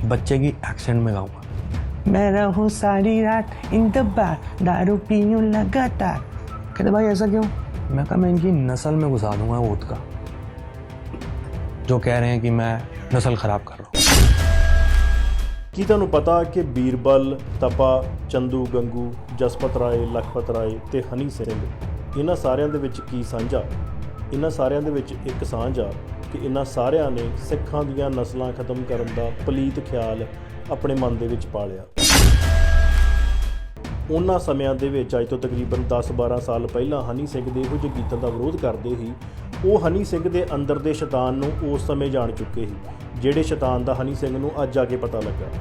बच्चे की एक्सेंट में गाऊंगा मैं रहूं सारी रात इन द बार दारू पीऊं लगातार कहते भाई ऐसा क्यों मैं कहा मैं इनकी नस्ल में घुसा दूंगा वोट का जो कह रहे हैं कि मैं नस्ल ख़राब कर रहा हूँ ਕੀ ਤੁਹਾਨੂੰ ਪਤਾ ਕਿ ਬੀਰਬਲ ਤਪਾ ਚੰਦੂ ਗੰਗੂ ਜਸਪਤ ਰਾਏ ਲਖਪਤ ਰਾਏ ਤੇ ਹਨੀ ਸਿੰਘ ਇਹਨਾਂ ਸਾਰਿਆਂ ਦੇ ਵਿੱਚ ਕੀ ਸਾਂਝਾ ਇਹਨਾਂ ਸਾਰਿਆਂ ਦੇ ਵਿੱਚ ਇੱਕ ਸਾਂਝ ਆ ਕਿ ਇਹਨਾਂ ਸਾਰਿਆਂ ਨੇ ਸਿੱਖਾਂ ਦੀਆਂ ਨਸਲਾਂ ਖਤਮ ਕਰਨ ਦਾ ਪਲੀਤ ਖਿਆਲ ਆਪਣੇ ਮਨ ਦੇ ਵਿੱਚ ਪਾਲਿਆ ਉਹਨਾਂ ਸਮਿਆਂ ਦੇ ਵਿੱਚ, ਅੱਜ ਤੋਂ ਤਕਰੀਬਨ 10-12 ਸਾਲ ਪਹਿਲਾਂ ਹਨੀ ਸਿੰਘ ਦੇ ਇਹੋ ਜਿਹੇ ਗੀਤਾਂ ਦਾ ਵਿਰੋਧ ਕਰਦੇ ਸੀ, ਉਹ ਹਨੀ ਸਿੰਘ ਦੇ ਅੰਦਰ ਦੇ ਸ਼ੈਤਾਨ ਨੂੰ ਉਸ ਸਮੇਂ ਜਾਣ ਚੁੱਕੇ ਸੀ, ਜਿਹੜੇ ਸ਼ੈਤਾਨ ਦਾ ਹਨੀ ਸਿੰਘ ਨੂੰ ਅੱਜ ਆ ਕੇ ਪਤਾ ਲੱਗਾ।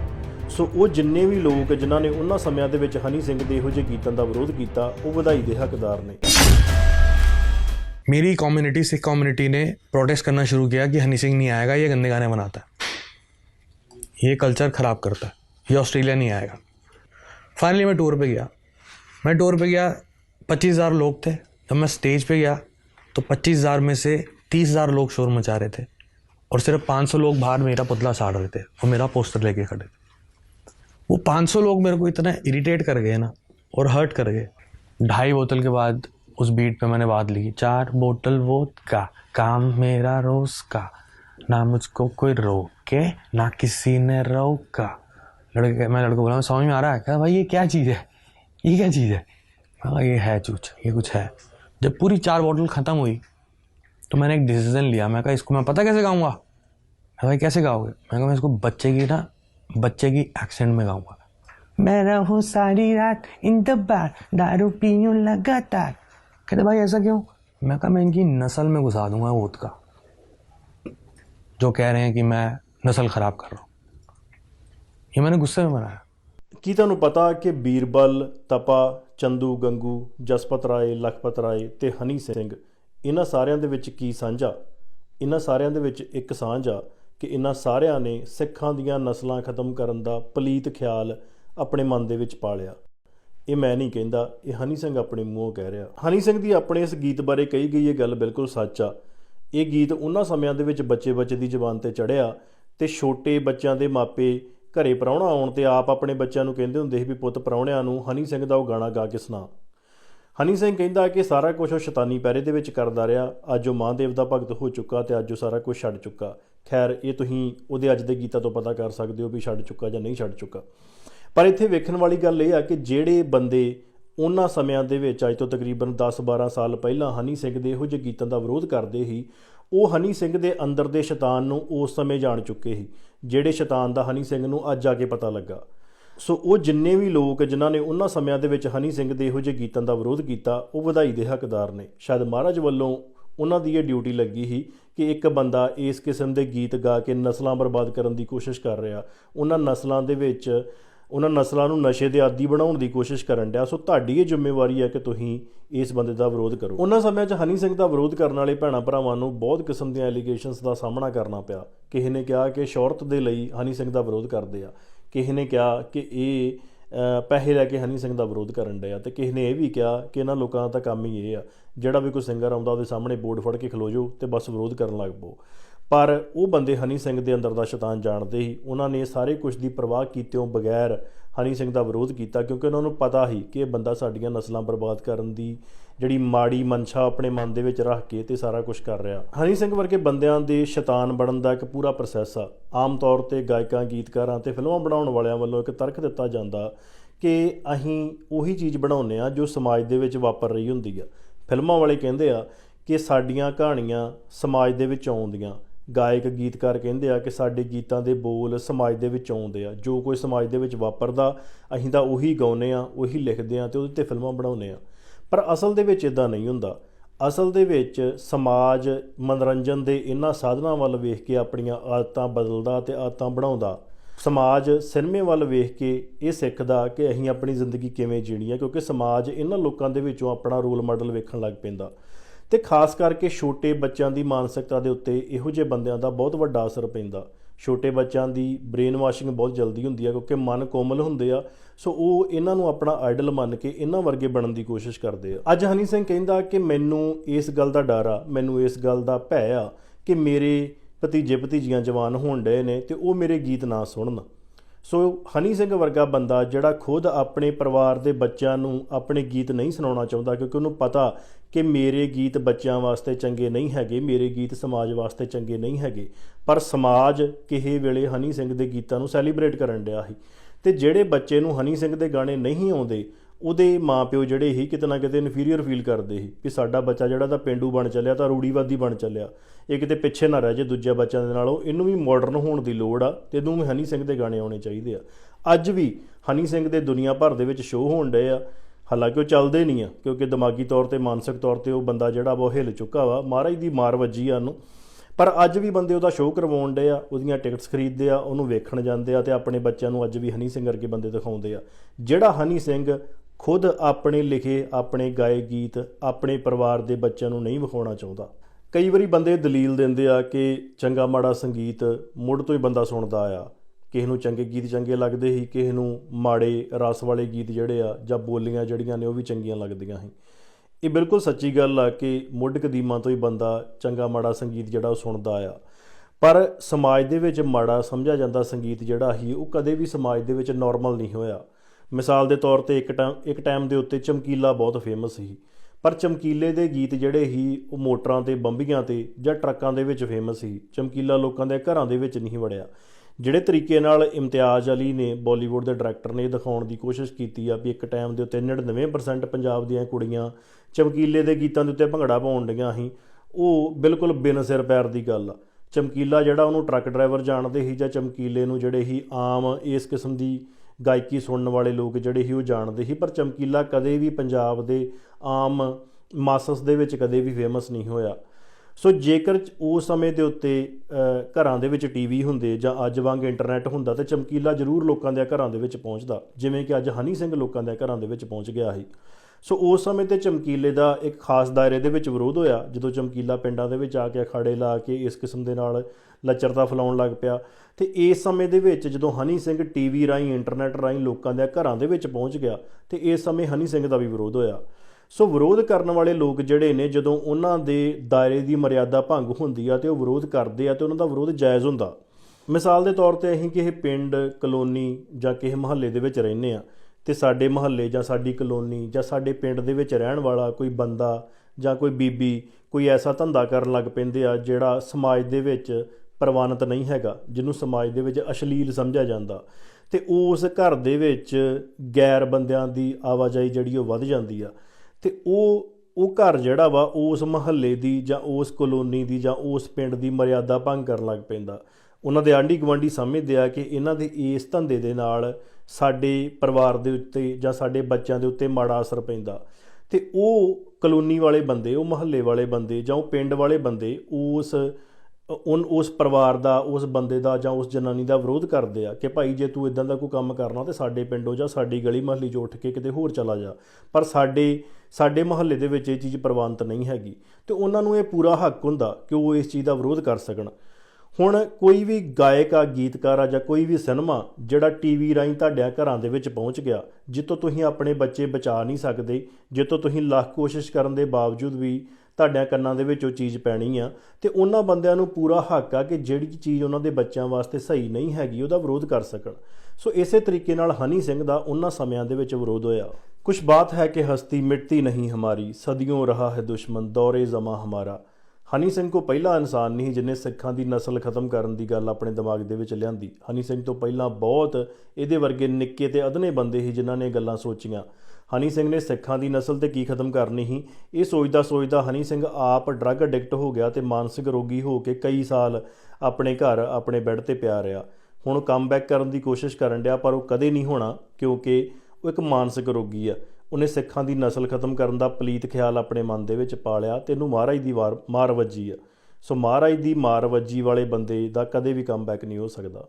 ਸੋ ਉਹ ਜਿੰਨੇ ਵੀ ਲੋਕ ਜਿਨ੍ਹਾਂ ਨੇ ਉਹਨਾਂ ਸਮਿਆਂ ਦੇ ਵਿੱਚ ਹਨੀ ਸਿੰਘ ਦੇ ਇਹੋ ਜਿਹੇ ਗੀਤਾਂ ਦਾ ਵਿਰੋਧ ਕੀਤਾ, ਉਹ ਵਧਾਈ ਦੇ ਹੱਕਦਾਰ ਨੇ। मेरी कम्युनिटी सिख कम्युनिटी ने प्रोटेस्ट करना शुरू किया कि हनी सिंह नहीं आएगा, ये गंदे गाने बनाता है। ये कल्चर ख़राब करता है। ये ऑस्ट्रेलिया नहीं आएगा। फाइनली मैं टूर पे गया। मैं टूर पे गया, पच्चीस हज़ार लोग थे। जब मैं स्टेज पे गया तो पच्चीस हज़ार में से तीस हज़ार लोग शोर मचा रहे थे। और सिर्फ़ पाँच सौ लोग बाहर मेरा पुतला साड़ रहे थे और मेरा पोस्टर लेके खड़े थे। वो पाँच सौ लोग मेरे को इतना इरीटेट कर गए ना और हर्ट कर गए। ढाई बोतल के बाद उस बीट पे मैंने बात लिखी चार बोतल वो का काम मेरा रोज का ना मुझको कोई रोके ना किसी ने रोका। लड़के मैं लड़को बोला समझ में आ रहा है? क्या भाई ये क्या चीज़ है? ये क्या चीज़ है? कहा, ये है कुछ ये कुछ है। जब पूरी चार बोतल ख़त्म हुई तो मैंने एक डिसीज़न लिया। मैं कहा इसको मैं पता कैसे गाऊँगा? मैं भाई कैसे गाओगे? मैं कहा मैं इसको बच्चे की ना बच्चे की एक्सेंट में गाऊँगा। मैं रहूँ सारी रात इन द बार दारू पीऊं लगातार कहते भाई ऐसा क्यों मैं कहा मैं इनकी नस्ल में घुसा दूंगा वोट का जो कह रहे हैं कि मैं नस्ल ख़राब कर रहा हूँ ये मैंने गुस्से में बनाया ਕੀ ਤੁਹਾਨੂੰ ਪਤਾ ਕਿ ਬੀਰਬਲ ਤਪਾ ਚੰਦੂ ਗੰਗੂ ਜਸਪਤ ਰਾਏ ਲਖਪਤ ਰਾਏ ਤੇ ਹਨੀ ਸਿੰਘ ਇਹਨਾਂ ਸਾਰਿਆਂ ਦੇ ਵਿੱਚ ਕੀ ਸਾਂਝਾ ਇਹਨਾਂ ਸਾਰਿਆਂ ਦੇ ਵਿੱਚ ਇੱਕ ਸਾਂਝ ਆ ਕਿ ਇਹਨਾਂ ਸਾਰਿਆਂ ਨੇ ਸਿੱਖਾਂ ਦੀਆਂ ਨਸਲਾਂ ਖਤਮ ਕਰਨ ਦਾ ਪਲੀਤ ਖਿਆਲ ਆਪਣੇ ਮਨ ਦੇ ਵਿੱਚ ਪਾਲਿਆ ਇਹ ਮੈਂ ਨਹੀਂ ਕਹਿੰਦਾ, ਇਹ ਹਨੀ ਸਿੰਘ ਆਪਣੇ ਮੂੰਹੋਂ ਕਹਿ ਰਿਹਾ। ਹਨੀ ਸਿੰਘ ਦੀ ਆਪਣੇ ਇਸ ਗੀਤ ਬਾਰੇ ਕਹੀ ਗਈ ਇਹ ਗੱਲ ਬਿਲਕੁਲ ਸੱਚ ਆ। ਇਹ ਗੀਤ ਉਹਨਾਂ ਸਮਿਆਂ ਦੇ ਵਿੱਚ ਬੱਚੇ-ਬੱਚੇ ਦੀ ਜ਼ੁਬਾਨ ਤੇ ਚੜਿਆ ਤੇ ਛੋਟੇ ਬੱਚਿਆਂ ਦੇ ਮਾਪੇ ਘਰੇ ਪ੍ਰਾਹੁਣਾ ਆਉਣ ਤੇ ਆਪ ਆਪਣੇ ਬੱਚਿਆਂ ਨੂੰ ਕਹਿੰਦੇ ਹੁੰਦੇ ਸੀ ਵੀ ਪੁੱਤ ਪ੍ਰਾਹੁਣਿਆਂ ਨੂੰ ਹਨੀ ਸਿੰਘ ਦਾ ਉਹ ਗਾਣਾ ਗਾ ਕੇ ਸੁਣਾ। ਹਨੀ ਸਿੰਘ ਕਹਿੰਦਾ ਕਿ ਸਾਰਾ ਕੁਝ ਉਹ ਸ਼ੈਤਾਨੀ ਪੈਰੇ ਦੇ ਵਿੱਚ ਕਰਦਾ ਰਿਹਾ। ਅੱਜ ਉਹ ਮਹਾਂਦੇਵ ਦਾ ਭਗਤ ਹੋ ਚੁੱਕਾ ਤੇ ਅੱਜ ਉਹ ਸਾਰਾ ਕੁਝ ਛੱਡ ਚੁੱਕਾ। ਖੈਰ, ਇਹ ਤੁਸੀਂ ਉਹਦੇ ਅੱਜ ਦੇ ਗੀਤਾਂ ਤੋਂ ਪਤਾ ਕਰ ਸਕਦੇ ਹੋ ਵੀ ਛੱਡ ਚੁੱਕਾ ਜਾਂ ਨਹੀਂ ਛੱਡ ਚੁੱਕਾ। ਪਰ ਇੱਥੇ ਵੇਖਣ ਵਾਲੀ ਗੱਲ ਇਹ ਆ ਕਿ ਜਿਹੜੇ ਬੰਦੇ ਉਹਨਾਂ ਸਮਿਆਂ ਦੇ ਵਿੱਚ, ਅੱਜ ਤੋਂ ਤਕਰੀਬਨ 10-12 ਸਾਲ ਪਹਿਲਾਂ ਹਨੀ ਸਿੰਘ ਦੇ ਇਹੋ ਜਿਹੇ ਗੀਤਾਂ ਦਾ ਵਿਰੋਧ ਕਰਦੇ ਸੀ, ਉਹ ਹਨੀ ਸਿੰਘ ਦੇ ਅੰਦਰ ਦੇ ਸ਼ੈਤਾਨ ਨੂੰ ਉਸ ਸਮੇਂ ਜਾਣ ਚੁੱਕੇ ਸੀ, ਜਿਹੜੇ ਸ਼ੈਤਾਨ ਦਾ ਹਨੀ ਸਿੰਘ ਨੂੰ ਅੱਜ ਆ ਕੇ ਪਤਾ ਲੱਗਾ। ਸੋ ਉਹ ਜਿੰਨੇ ਵੀ ਲੋਕ ਜਿਨ੍ਹਾਂ ਨੇ ਉਹਨਾਂ ਸਮਿਆਂ ਦੇ ਵਿੱਚ ਹਨੀ ਸਿੰਘ ਦੇ ਇਹੋ ਜਿਹੇ ਗੀਤਾਂ ਦਾ ਵਿਰੋਧ ਕੀਤਾ, ਉਹ ਵਧਾਈ ਦੇ ਹੱਕਦਾਰ ਨੇ। ਸ਼ਾਇਦ ਮਹਾਰਾਜ ਵੱਲੋਂ ਉਹਨਾਂ ਦੀ ਇਹ ਡਿਊਟੀ ਲੱਗੀ ਸੀ ਕਿ ਇੱਕ ਬੰਦਾ ਇਸ ਕਿਸਮ ਦੇ ਗੀਤ ਗਾ ਕੇ ਨਸਲਾਂ ਬਰਬਾਦ ਕਰਨ ਦੀ ਕੋਸ਼ਿਸ਼ ਕਰ ਰਿਹਾ, ਉਹਨਾਂ ਨਸਲਾਂ ਦੇ ਵਿੱਚ ਉਹਨਾਂ ਨਸਲਾਂ ਨੂੰ ਨਸ਼ੇ ਦੇ ਆਦੀ ਬਣਾਉਣ ਦੀ ਕੋਸ਼ਿਸ਼ ਕਰਨ ਡਿਆ। ਸੋ ਤੁਹਾਡੀ ਇਹ ਜ਼ਿੰਮੇਵਾਰੀ ਹੈ ਕਿ ਤੁਸੀਂ ਇਸ ਬੰਦੇ ਦਾ ਵਿਰੋਧ ਕਰੋ। ਉਹਨਾਂ ਸਮਿਆਂ 'ਚ ਹਨੀ ਸਿੰਘ ਦਾ ਵਿਰੋਧ ਕਰਨ ਵਾਲੇ ਭੈਣਾ ਭਰਾਵਾਂ ਨੂੰ ਬਹੁਤ ਕਿਸਮ ਦੀਆਂ ਐਲੀਗੇਸ਼ਨਸ ਦਾ ਸਾਹਮਣਾ ਕਰਨਾ ਪਿਆ। ਕਿਸੇ ਨੇ ਕਿਹਾ ਕਿ ਸ਼ੌਹਰਤ ਦੇ ਲਈ ਹਨੀ ਸਿੰਘ ਦਾ ਵਿਰੋਧ ਕਰਦੇ ਆ। ਕਿਸੇ ਨੇ ਕਿਹਾ ਕਿ ਇਹ ਪੈਸੇ ਲੈ ਕੇ ਹਨੀ ਸਿੰਘ ਦਾ ਵਿਰੋਧ ਕਰਨ ਡਿਆ ਤੇ ਕਿਸੇ ਨੇ ਇਹ ਵੀ ਕਿਹਾ ਕਿ ਇਹਨਾਂ ਲੋਕਾਂ ਦਾ ਤਾਂ ਕੰਮ ਹੀ ਇਹ ਆ। ਜਿਹੜਾ ਵੀ ਕੋਈ ਸਿੰਗਰ ਆਉਂਦਾ ਉਹਦੇ ਸਾਹਮਣੇ ਬੋਰਡ ਫੜ ਕੇ ਖਲੋ ਜਾਓ ਤੇ ਬਸ ਵਿਰੋਧ ਕਰਨ ਲੱਗ ਪਓ। ਪਰ ਉਹ ਬੰਦੇ ਹਨੀ ਸਿੰਘ ਦੇ ਅੰਦਰ ਦਾ ਸ਼ੈਤਾਨ ਜਾਣਦੇ ਸੀ ਉਹਨਾਂ ਨੇ ਸਾਰੇ ਕੁਝ ਦੀ ਪਰਵਾਹ ਕੀਤਿਓਂ ਬਗੈਰ ਹਨੀ ਸਿੰਘ ਦਾ ਵਿਰੋਧ ਕੀਤਾ, ਕਿਉਂਕਿ ਉਹਨਾਂ ਨੂੰ ਪਤਾ ਸੀ ਕਿ ਇਹ ਬੰਦਾ ਸਾਡੀਆਂ ਨਸਲਾਂ ਬਰਬਾਦ ਕਰਨ ਦੀ ਜਿਹੜੀ ਮਾੜੀ ਮਨਸ਼ਾ ਆਪਣੇ ਮਨ ਦੇ ਵਿੱਚ ਰੱਖ ਕੇ ਤੇ ਸਾਰਾ ਕੁਝ ਕਰ ਰਿਹਾ। ਹਨੀ ਸਿੰਘ ਵਰਗੇ ਬੰਦਿਆਂ ਦੇ ਸ਼ੈਤਾਨ ਬਣਨ ਦਾ ਇੱਕ ਪੂਰਾ ਪ੍ਰੋਸੈਸ ਆ। ਆਮ ਤੌਰ ਤੇ ਗਾਇਕਾਂ, ਗੀਤਕਾਰਾਂ ਤੇ ਫਿਲਮਾਂ ਬਣਾਉਣ ਵਾਲਿਆਂ ਵੱਲੋਂ ਇੱਕ ਤਰਕ ਦਿੱਤਾ ਜਾਂਦਾ ਕਿ ਅਸੀਂ ਉਹੀ ਚੀਜ਼ ਬਣਾਉਂਦੇ ਆ ਜੋ ਸਮਾਜ ਦੇ ਵਿੱਚ ਵਾਪਰ ਰਹੀ ਹੁੰਦੀ ਆ। ਫਿਲਮਾਂ ਵਾਲੇ ਕਹਿੰਦੇ ਆ ਕਿ ਸਾਡੀਆਂ ਕਹਾਣੀਆਂ ਸਮਾਜ ਦੇ ਵਿੱਚ ਆਉਂਦੀਆਂ। ਗਾਇਕ ਗੀਤਕਾਰ ਕਹਿੰਦੇ ਆ ਕਿ ਸਾਡੇ ਗੀਤਾਂ ਦੇ ਬੋਲ ਸਮਾਜ ਦੇ ਵਿੱਚ ਆਉਂਦੇ ਆ। ਜੋ ਕੋਈ ਸਮਾਜ ਦੇ ਵਿੱਚ ਵਾਪਰਦਾ, ਅਸੀਂ ਤਾਂ ਉਹੀ ਗਾਉਂਦੇ ਆ, ਉਹੀ ਲਿਖਦੇ ਆ ਤੇ ਉਹਦੇ ਤੇ ਫਿਲਮਾਂ ਬਣਾਉਂਦੇ ਆ। ਪਰ ਅਸਲ ਦੇ ਵਿੱਚ ਇਦਾਂ ਨਹੀਂ ਹੁੰਦਾ। ਅਸਲ ਦੇ ਵਿੱਚ ਸਮਾਜ ਮਨੋਰੰਜਨ ਦੇ ਇਹਨਾਂ ਸਾਧਨਾਂ ਵੱਲ ਵੇਖ ਕੇ ਆਪਣੀਆਂ ਆਦਤਾਂ ਬਦਲਦਾ ਤੇ ਆਦਤਾਂ ਬਣਾਉਂਦਾ। ਸਮਾਜ ਸਿਨੇਮੇ ਵੱਲ ਵੇਖ ਕੇ ਇਹ ਸਿੱਖਦਾ ਕਿ ਅਸੀਂ ਆਪਣੀ ਜ਼ਿੰਦਗੀ ਕਿਵੇਂ ਜੀਣੀ ਹੈ ਕਿਉਂਕਿ ਸਮਾਜ ਇਹਨਾਂ ਲੋਕਾਂ ਦੇ ਵਿੱਚੋਂ ਆਪਣਾ ਰੋਲ ਮਾਡਲ ਵੇਖਣ ਲੱਗ ਪੈਂਦਾ। ਤੇ ਖਾਸ ਕਰਕੇ ਛੋਟੇ ਬੱਚਿਆਂ ਦੀ ਮਾਨਸਿਕਤਾ ਦੇ ਉੱਤੇ ਇਹੋ ਜਿਹੇ ਬੰਦਿਆਂ ਦਾ ਬਹੁਤ ਵੱਡਾ ਅਸਰ ਪੈਂਦਾ। ਛੋਟੇ ਬੱਚਿਆਂ ਦੀ ਬ੍ਰੇਨ ਵਾਸ਼ਿੰਗ ਬਹੁਤ ਜਲਦੀ ਹੁੰਦੀ ਹੈ ਕਿਉਂਕਿ ਮਨ ਕੋਮਲ ਹੁੰਦੇ ਆ, ਸੋ ਉਹ ਇਹਨਾਂ ਨੂੰ ਆਪਣਾ ਆਈਡਲ ਮੰਨ ਕੇ ਇਹਨਾਂ ਵਰਗੇ ਬਣਨ ਦੀ ਕੋਸ਼ਿਸ਼ ਕਰਦੇ ਆ। ਅੱਜ ਹਨੀ ਸਿੰਘ ਕਹਿੰਦਾ ਕਿ ਮੈਨੂੰ ਇਸ ਗੱਲ ਦਾ ਡਰ ਆ, ਮੈਨੂੰ ਇਸ ਗੱਲ ਦਾ ਭੈ ਆ ਕਿ ਮੇਰੇ ਭਤੀਜੇ ਭਤੀਜੀਆਂ ਜਵਾਨ ਹੋਣ ਡਏ ਨੇ ਤੇ ਉਹ ਮੇਰੇ ਗੀਤ ਨਾ ਸੁਣਨ। ਸੋ ਹਨੀ ਸਿੰਘ ਵਰਗਾ ਬੰਦਾ ਜਿਹੜਾ ਖੁਦ ਆਪਣੇ ਪਰਿਵਾਰ ਦੇ ਬੱਚਿਆਂ ਨੂੰ ਆਪਣੇ ਗੀਤ ਨਹੀਂ ਸੁਣਾਉਣਾ ਚਾਹੁੰਦਾ ਕਿਉਂਕਿ ਉਹਨੂੰ ਪਤਾ ਕਿ ਮੇਰੇ ਗੀਤ ਬੱਚਿਆਂ ਵਾਸਤੇ ਚੰਗੇ ਨਹੀਂ ਹੈਗੇ, ਮੇਰੇ ਗੀਤ ਸਮਾਜ ਵਾਸਤੇ ਚੰਗੇ ਨਹੀਂ ਹੈਗੇ। ਪਰ ਸਮਾਜ ਕਿਸੇ ਵੇਲੇ ਹਨੀ ਸਿੰਘ ਦੇ ਗੀਤਾਂ ਨੂੰ ਸੈਲੀਬ੍ਰੇਟ ਕਰਨ ਡਿਆ ਸੀ। ਤੇ ਜਿਹੜੇ ਬੱਚੇ ਨੂੰ ਹਨੀ ਸਿੰਘ ਦੇ ਗਾਣੇ ਨਹੀਂ ਆਉਂਦੇ ਉਹਦੇ ਮਾਪਿਓ ਜਿਹੜੇ ਹੀ ਕਿਤੇ ਨਾ ਕਿਤੇ ਇਨਫੀਰੀਅਰ ਫੀਲ ਕਰਦੇ ਸੀ ਕਿ ਸਾਡਾ ਬੱਚਾ ਜਿਹੜਾ ਤਾਂ ਪਿੰਡੂ ਬਣ ਚੱਲਿਆ, ਤਾਂ ਰੂੜੀਵਾਦੀ ਬਣ ਚੱਲਿਆ। ਇਹ ਕਿਤੇ ਪਿੱਛੇ ਨਾ ਰਹਿ ਜੇ ਦੂਜੇ ਬੱਚਿਆਂ ਦੇ ਨਾਲੋਂ। ਇਹਨੂੰ ਵੀ ਮਾਡਰਨ ਹੋਣ ਦੀ ਲੋੜ ਆ ਤੇ ਇਹਨੂੰ ਵੀ ਹਨੀ ਸਿੰਘ ਦੇ ਗਾਣੇ ਆਉਣੇ ਚਾਹੀਦੇ ਆ। ਅੱਜ ਵੀ ਹਨੀ ਸਿੰਘ ਦੇ ਦੁਨੀਆ ਭਰ ਦੇ ਵਿੱਚ ਸ਼ੋਅ ਹੋਣ ਡਏ ਆ। ਹਾਲਾਂਕਿ ਉਹ ਚੱਲਦੇ ਨਹੀਂ ਆ, ਕਿਉਂਕਿ ਦਿਮਾਗੀ ਤੌਰ ਤੇ, ਮਾਨਸਿਕ ਤੌਰ ਤੇ ਉਹ ਬੰਦਾ ਜਿਹੜਾ ਵਾ ਉਹ ਹਿੱਲ ਚੁੱਕਾ ਵਾ। ਮਹਾਰਾਜ ਦੀ ਮਾਰ ਵੱਜੀ ਆ ਉਹਨੂੰ। ਪਰ ਅੱਜ ਵੀ ਬੰਦੇ ਉਹਦਾ ਸ਼ੋਅ ਕਰਵਾਉਣ ਡੇ ਆ, ਉਹਦੀਆਂ ਟਿਕਟਸ ਖਰੀਦਦੇ ਆ, ਉਹਨੂੰ ਵੇਖਣ ਜਾਂਦੇ ਆ ਤੇ ਆਪਣੇ ਬੱਚਿਆਂ ਨੂੰ ਅੱਜ ਵੀ ਹਨੀ ਸਿੰਘ ਵਰਗੇ ਬੰਦੇ ਦਿਖਾਉਂਦੇ ਆ। ਜਿਹੜਾ ਹਨੀ ਸਿੰਘ ਖੁਦ ਆਪਣੇ ਲਿਖੇ, ਆਪਣੇ ਗਾਏ ਗੀਤ ਆਪਣੇ ਪਰਿਵਾਰ ਦੇ ਬੱਚਿਆਂ ਨੂੰ ਨਹੀਂ ਵਿਖਾਉਣਾ ਚਾਹੁੰਦਾ। ਕਈ ਵਾਰੀ ਬੰਦੇ ਦਲੀਲ ਦਿੰਦੇ ਆ ਕਿ ਚੰਗਾ ਮਾੜਾ ਸੰਗੀਤ ਮੁੱਢ ਤੋਂ ਹੀ ਬੰਦਾ ਸੁਣਦਾ ਆ ਕਿਸੇ ਨੂੰ ਚੰਗੇ ਗੀਤ ਚੰਗੇ ਲੱਗਦੇ ਸੀ, ਕਿਸੇ ਨੂੰ ਮਾੜੇ ਰਸ ਵਾਲੇ ਗੀਤ ਜਿਹੜੇ ਆ ਜਾਂ ਬੋਲੀਆਂ ਜਿਹੜੀਆਂ ਨੇ ਉਹ ਵੀ ਚੰਗੀਆਂ ਲੱਗਦੀਆਂ ਸੀ। ਇਹ ਬਿਲਕੁਲ ਸੱਚੀ ਗੱਲ ਆ ਕਿ ਮੁੱਢ ਕਦੀਮਾਂ ਤੋਂ ਹੀ ਬੰਦਾ ਚੰਗਾ ਮਾੜਾ ਸੰਗੀਤ ਜਿਹੜਾ ਉਹ ਸੁਣਦਾ ਆ ਪਰ ਸਮਾਜ ਦੇ ਵਿੱਚ ਮਾੜਾ ਸਮਝਿਆ ਜਾਂਦਾ ਸੰਗੀਤ ਜਿਹੜਾ ਸੀ, ਉਹ ਕਦੇ ਵੀ ਸਮਾਜ ਦੇ ਵਿੱਚ ਨਾਰਮਲ ਨਹੀਂ ਹੋਇਆ। ਮਿਸਾਲ ਦੇ ਤੌਰ ਤੇ ਇੱਕ ਟਾਈਮ ਇੱਕ ਟਾਈਮ ਦੇ ਉੱਤੇ ਚਮਕੀਲਾ ਬਹੁਤ ਫੇਮਸ ਸੀ। ਪਰ ਚਮਕੀਲੇ ਦੇ ਗੀਤ ਜਿਹੜੇ ਸੀ ਉਹ ਮੋਟਰਾਂ ਤੇ, ਬੰਬੀਆਂ ਤੇ ਜਾਂ ਟਰੱਕਾਂ ਦੇ ਵਿੱਚ ਫੇਮਸ ਸੀ, ਚਮਕੀਲਾ ਲੋਕਾਂ ਦੇ ਘਰਾਂ ਦੇ ਵਿੱਚ ਨਹੀਂ ਵੜਿਆ। ਜਿਹੜੇ ਤਰੀਕੇ ਨਾਲ ਇਮਤਿਆਜ਼ ਅਲੀ ਨੇ ਬਾਲੀਵੁੱਡ ਦੇ ਡਾਇਰੈਕਟਰ ਨੇ ਇਹ ਦਿਖਾਉਣ ਦੀ ਕੋਸ਼ਿਸ਼ ਕੀਤੀ ਆ ਵੀ ਇੱਕ ਟਾਈਮ ਦੇ ਉੱਤੇ 99% ਪੰਜਾਬ ਦੀਆਂ ਕੁੜੀਆਂ ਚਮਕੀਲੇ ਦੇ ਗੀਤਾਂ ਦੇ ਉੱਤੇ ਭੰਗੜਾ ਪਾਉਣ ਡੀਆਂ ਸੀ, ਉਹ ਬਿਲਕੁਲ ਬਿਨ ਸਿਰ ਪੈਰ ਦੀ ਗੱਲ ਆ। ਚਮਕੀਲਾ ਜਿਹੜਾ ਉਹਨੂੰ ਟਰੱਕ ਡਰਾਈਵਰ ਜਾਣਦੇ ਸੀ ਜਾਂ ਚਮਕੀਲੇ ਨੂੰ ਜਿਹੜੇ ਹੀ ਆਮ ਇਸ ਕਿਸਮ ਦੀ ਗਾਇਕੀ ਸੁਣਨ ਵਾਲੇ ਲੋਕ ਜਿਹੜੇ ਸੀ ਉਹ ਜਾਣਦੇ ਸੀ, ਪਰ ਚਮਕੀਲਾ ਕਦੇ ਵੀ ਪੰਜਾਬ ਦੇ ਆਮ ਮਾਸਸ ਦੇ ਵਿੱਚ ਕਦੇ ਵੀ ਫੇਮਸ ਨਹੀਂ ਹੋਇਆ। ਸੋ ਜੇਕਰ ਚ- ਉਸ ਸਮੇਂ ਦੇ ਉੱਤੇ ਘਰਾਂ ਦੇ ਵਿੱਚ ਟੀਵੀ ਹੁੰਦੇ ਜਾਂ ਅੱਜ ਵਾਂਗ ਇੰਟਰਨੈਟ ਹੁੰਦਾ ਤੇ ਚਮਕੀਲਾ ਜ਼ਰੂਰ ਲੋਕਾਂ ਦੇ ਘਰਾਂ ਦੇ ਵਿੱਚ ਪਹੁੰਚਦਾ। ਜਿਵੇਂ ਕਿ ਅੱਜ ਹਨੀ ਸਿੰਘ ਲੋਕਾਂ ਦੇ ਘਰਾਂ ਦੇ ਵਿੱਚ ਪਹੁੰਚ ਗਿਆ ਸੀ। ਸੋ ਉਸ ਸਮੇਂ ਤੇ ਚਮਕੀਲੇ ਦਾ ਇੱਕ ਖਾਸ ਦਾਇਰੇ ਦੇ ਵਿੱਚ ਵਿਰੋਧ ਹੋਇਆ, ਜਦੋਂ ਚਮਕੀਲਾ ਪਿੰਡਾਂ ਦੇ ਵਿੱਚ ਆ ਕੇ ਅਖਾੜੇ ਲਾ ਕੇ ਇਸ ਕਿਸਮ ਦੇ ਨਾਲ ਲੱਚਰਤਾ ਫੈਲਾਉਣ ਲੱਗ ਪਿਆ। ਤੇ ਇਸ ਸਮੇਂ ਦੇ ਵਿੱਚ ਜਦੋਂ ਹਨੀ ਸਿੰਘ ਟੀਵੀ ਰਾਹੀਂ, ਇੰਟਰਨੈਟ ਰਾਹੀਂ ਲੋਕਾਂ ਦੇ ਘਰਾਂ ਦੇ ਵਿੱਚ ਪਹੁੰਚ ਗਿਆ, ਤੇ ਇਸ ਸਮੇਂ ਹਨੀ ਸਿੰਘ ਦਾ ਵੀ ਵਿਰੋਧ ਹੋਇਆ। ਸੋ ਵਿਰੋਧ ਕਰਨ ਵਾਲੇ ਲੋਕ ਜਿਹੜੇ ਨੇ, ਜਦੋਂ ਉਹਨਾਂ ਦੇ ਦਾਇਰੇ ਦੀ ਮਰਿਆਦਾ ਭੰਗ ਹੁੰਦੀ ਆ ਤੇ ਉਹ ਵਿਰੋਧ ਕਰਦੇ ਆ ਤੇ ਉਹਨਾਂ ਦਾ ਵਿਰੋਧ ਜਾਇਜ਼ ਹੁੰਦਾ। ਮਿਸਾਲ ਦੇ ਤੌਰ ਤੇ ਅਸੀਂ ਕਿਸੇ ਪਿੰਡ, ਕਲੋਨੀ ਜਾਂ ਕਿਸੇ ਮਹੱਲੇ ਦੇ ਵਿੱਚ ਰਹਿੰਦੇ ਆ। ਤੇ ਸਾਡੇ ਮਹੱਲੇ ਜਾਂ ਸਾਡੀ ਕਲੋਨੀ ਜਾਂ ਸਾਡੇ ਪਿੰਡ ਦੇ ਵਿੱਚ ਰਹਿਣ ਵਾਲਾ ਕੋਈ ਬੰਦਾ ਜਾਂ ਕੋਈ ਬੀਬੀ ਕੋਈ ਐਸਾ ਧੰਦਾ ਕਰਨ ਲੱਗ ਪੈਂਦੇ ਆ ਜਿਹੜਾ ਸਮਾਜ ਦੇ ਵਿੱਚ ਪ੍ਰਵਾਨਿਤ ਨਹੀਂ ਹੈਗਾ, ਜਿਹਨੂੰ ਸਮਾਜ ਦੇ ਵਿੱਚ ਅਸ਼ਲੀਲ ਸਮਝਿਆ ਜਾਂਦਾ। ਤੇ ਉਸ ਘਰ ਦੇ ਵਿੱਚ ਗੈਰ ਬੰਦਿਆਂ ਦੀ ਆਵਾਜਾਈ ਜਿਹੜੀ ਉਹ ਵੱਧ ਜਾਂਦੀ ਆ। ਤੇ ਉਹ ਉਹ ਘਰ ਜਿਹੜਾ ਵਾ, ਉਸ ਮਹੱਲੇ ਦੀ ਜਾਂ ਉਸ ਕਲੋਨੀ ਦੀ ਜਾਂ ਉਸ ਪਿੰਡ ਦੀ ਮਰਿਆਦਾ ਭੰਗ ਕਰਨ ਲੱਗ ਪੈਂਦਾ। ਉਹਨਾਂ ਦੇ ਆਂਢੀ ਗੁਆਂਢੀ ਸਮਝਦੇ ਆ ਕਿ ਇਹਨਾਂ ਦੇ ਇਸ ਧੰਦੇ ਦੇ ਨਾਲ ਸਾਡੇ ਪਰਿਵਾਰ ਦੇ ਉੱਤੇ ਜਾਂ ਸਾਡੇ ਬੱਚਿਆਂ ਦੇ ਉੱਤੇ ਮਾੜਾ ਅਸਰ ਪੈਂਦਾ। ਤੇ ਉਹ ਕਲੋਨੀ ਵਾਲੇ ਬੰਦੇ, ਉਹ ਮਹੱਲੇ ਵਾਲੇ ਬੰਦੇ ਜਾਂ ਉਹ ਪਿੰਡ ਵਾਲੇ ਬੰਦੇ ਉਸ, ਉਨ, ਉਸ ਪਰਿਵਾਰ ਦਾ, ਉਸ ਬੰਦੇ ਦਾ ਜਾਂ ਉਸ ਜਨਾਨੀ ਦਾ ਵਿਰੋਧ ਕਰਦੇ ਆ ਕਿ ਭਾਈ ਜੇ ਤੂੰ ਇਦਾਂ ਦਾ ਕੋਈ ਕੰਮ ਕਰਨਾ ਤੇ ਸਾਡੇ ਪਿੰਡੋਂ ਜਾਂ ਸਾਡੀ ਗਲੀ ਮਹੱਲੀ 'ਚੋਂ ਉੱਠ ਕੇ ਕਿਤੇ ਹੋਰ ਚਲਾ ਜਾ। ਪਰ ਸਾਡੇ ਸਾਡੇ ਮਹੱਲੇ ਦੇ ਵਿੱਚ ਇਹ ਚੀਜ਼ ਪ੍ਰਵਾਨਿਤ ਨਹੀਂ ਹੈਗੀ। ਤੇ ਉਹਨਾਂ ਨੂੰ ਇਹ ਪੂਰਾ ਹੱਕ ਹੁੰਦਾ ਕਿ ਉਹ ਇਸ ਚੀਜ਼ ਦਾ ਵਿਰੋਧ ਕਰ ਸਕਣ। ਹੁਣ ਕੋਈ ਵੀ ਗਾਇਕ ਆ, ਗੀਤਕਾਰ ਆ ਜਾਂ ਕੋਈ ਵੀ ਸਿਨੇਮਾ ਜਿਹੜਾ ਟੀਵੀ ਰਾਹੀਂ ਤੁਹਾਡਿਆਂ ਘਰਾਂ ਦੇ ਵਿੱਚ ਪਹੁੰਚ ਗਿਆ ਜਿੱਤੋਂ ਤੁਸੀਂ ਆਪਣੇ ਬੱਚੇ ਬਚਾ ਨਹੀਂ ਸਕਦੇ ਜਿੱਤੋਂ ਤੁਸੀਂ ਲੱਖ ਕੋਸ਼ਿਸ਼ ਕਰਨ ਦੇ ਬਾਵਜੂਦ ਵੀ ਤੁਹਾਡਿਆਂ ਕੰਨਾਂ ਦੇ ਵਿੱਚ ਉਹ ਚੀਜ਼ ਪੈਣੀ ਆ, ਤੇ ਉਹਨਾਂ ਬੰਦਿਆਂ ਨੂੰ ਪੂਰਾ ਹੱਕ ਆ ਕਿ ਜਿਹੜੀ ਚੀਜ਼ ਉਹਨਾਂ ਦੇ ਬੱਚਿਆਂ ਵਾਸਤੇ ਸਹੀ ਨਹੀਂ ਹੈਗੀ, ਉਹਦਾ ਵਿਰੋਧ ਕਰ ਸਕਣ। ਸੋ ਇਸੇ ਤਰੀਕੇ ਨਾਲ ਹਨੀ ਸਿੰਘ ਦਾ ਉਹਨਾਂ ਸਮਿਆਂ ਦੇ ਵਿੱਚ ਵਿਰੋਧ ਹੋਇਆ। ਕੁਛ ਬਾਤ ਹੈ ਕਿ ਹਸਤੀ ਮਿਟਤੀ ਨਹੀਂ ਹਮਾਰੀ, ਸਦੀਆਂ ਰਹਾ ਹੈ ਦੁਸ਼ਮਨ ਦੌਰੇ ਜ਼ਮਾ ਹਮਾਰਾ। ਹਨੀ ਸਿੰਘ ਕੋ ਪਹਿਲਾ ਇਨਸਾਨ ਨਹੀਂ ਜਿਨੇ ਸਿੱਖਾਂ ਦੀ ਨਸਲ ਖਤਮ ਕਰਨ ਦੀ ਗੱਲ ਆਪਣੇ ਦਿਮਾਗ ਦੇ ਵਿੱਚ ਲਿਆਂਦੀ। ਹਨੀ ਸਿੰਘ ਤੋਂ ਪਹਿਲਾਂ ਬਹੁਤ ਇਹਦੇ ਵਰਗੇ ਨਿੱਕੇ ਤੇ ਅਧਨੇ ਬੰਦੇ ਸੀ ਜਿਨ੍ਹਾਂ ਨੇ ਗੱਲਾਂ ਸੋਚੀਆਂ। ਹਨੀ ਸਿੰਘ ਨੇ ਸਿੱਖਾਂ ਦੀ ਨਸਲ ਤੇ ਕੀ ਖਤਮ ਕਰਨੀ ਸੀ? ਇਹ ਸੋਚਦਾ ਸੋਚਦਾ ਹਨੀ ਸਿੰਘ ਆਪ ਡਰੱਗ ਐਡਿਕਟ ਹੋ ਗਿਆ ਤੇ ਮਾਨਸਿਕ ਰੋਗੀ ਹੋ ਕੇ ਕਈ ਸਾਲ ਆਪਣੇ ਘਰ, ਆਪਣੇ ਬੈੱਡ ਤੇ ਪਿਆ ਰਿਹਾ। ਹੁਣ ਉਹ ਕਮਬੈਕ ਕਰਨ ਦੀ ਕੋਸ਼ਿਸ਼ ਕਰਨ ਡਿਆ ਪਰ ਉਹ ਕਦੇ ਨਹੀਂ ਹੋਣਾ ਕਿਉਂਕਿ ਉਹ ਇੱਕ ਮਾਨਸਿਕ ਰੋਗੀ ਆ। ਉਹਨੇ ਸਿੱਖਾਂ ਦੀ ਨਸਲ ਖਤਮ ਕਰਨ ਦਾ ਪਲੀਤ ਖਿਆਲ ਆਪਣੇ ਮਨ ਦੇ ਵਿੱਚ ਪਾਲਿਆ ਤੇ ਇਹਨੂੰ ਮਹਾਰਾਜ ਦੀ ਵਾਰ ਮਾਰ ਵੱਜੀ ਆ। ਸੋ ਮਹਾਰਾਜ ਦੀ ਮਾਰ ਵੱਜੀ ਵਾਲੇ ਬੰਦੇ ਦਾ ਕਦੇ ਵੀ ਕਮਬੈਕ ਨਹੀਂ ਹੋ ਸਕਦਾ।